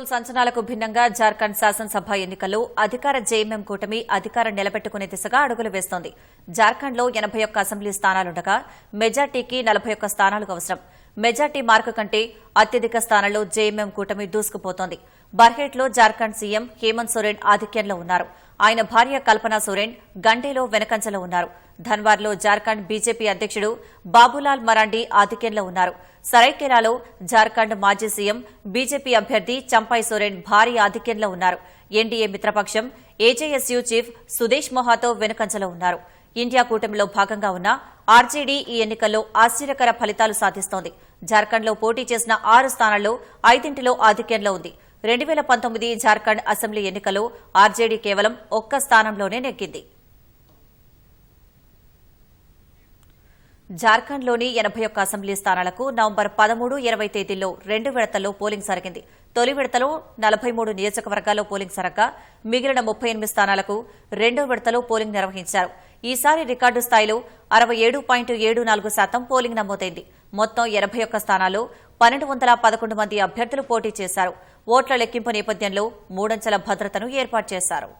Pole సంచనాలకు భిన్నంగా జార్ఖండ్ శాసనసభ ఎన్నికల్లో అధికార జేఎంఎం కూటమి అధికారం నిలబెట్టుకునే దిశగా అడుగులు వేస్తోంది. జార్ఖండ్లో ఎనభై ఒక్క అసెంబ్లీ స్థానాలుండగా మెజార్టీకి నలభై ఒక్క స్థానాలు అవసరం. మెజార్టీ మార్కు కంటే అత్యధిక స్థానంలో జేఎంఎం కూటమి దూసుకుపోతోంది. బర్హేట్లో జార్ఖండ్ సీఎం హేమంత్ సోరెన్ ఆధిక్యంలో ఉన్నారు. ఆయన భార్య కల్పనా సోరెన్ గండేలో వెనకంచలో ఉన్నారు. ధన్వార్లో జార్ఖండ్ బీజేపీ అధ్యక్షుడు బాబులాల్ మరాండి ఆధిక్యంలో ఉన్నారు. సరైకేలాలో జార్ఖండ్ మాజీ సీఎం బీజేపీ అభ్యర్థి చంపాయ్ సోరెన్ భారీ ఆధిక్యంలో ఉన్నారు. ఎన్డీఏ మిత్రపక్షం ఏజేఎస్యూ చీఫ్ సుదేశ్ మొహాతో వెనుకంజలో ఉన్నారు. ఇండియా కూటమిలో భాగంగా ఉన్న ఆర్జేడీ ఈ ఎన్నికల్లో ఆశ్చర్యకర ఫలితాలు సాధిస్తోంది. జార్ఖండ్లో పోటీ చేసిన ఆరు స్థానాల్లో ఐదింటిలో ఆధిక్యంలో ఉంది. రెండు వేల పంతొమ్మిది జార్ఖండ్ అసెంబ్లీ ఎన్నికల్లో ఆర్జేడీ కేవలం ఒక్క స్థానంలోనే నెగ్గింది. జార్ఖండ్లోని ఎనభై ఒక్క అసెంబ్లీ స్థానాలకు నవంబర్ పదమూడు ఇరవై తేదీల్లో రెండు విడతల్లో పోలింగ్ జరిగింది తొలి విడతలో నలభై మూడు నియోజకవర్గాల్లో పోలింగ్ జరగగా. మిగిలిన ముప్పై ఎనిమిది స్థానాలకు రెండో విడతలో పోలింగ్ నిర్వహించారు. ఈసారి రికార్డు స్థాయిలో అరవై ఏడు పాయింట్ ఏడు నాలుగు శాతం పోలింగ్ నమోదైంది. మొత్తం ఎనభై ఒక్క స్థానాల్లో పన్నెండు వందల పదకొండు మంది అభ్యర్థులు పోటీ చేశారు. ఓట్ల లెక్కింపు నేపథ్యంలో మూడంచెల భద్రతను ఏర్పాటు చేశారు.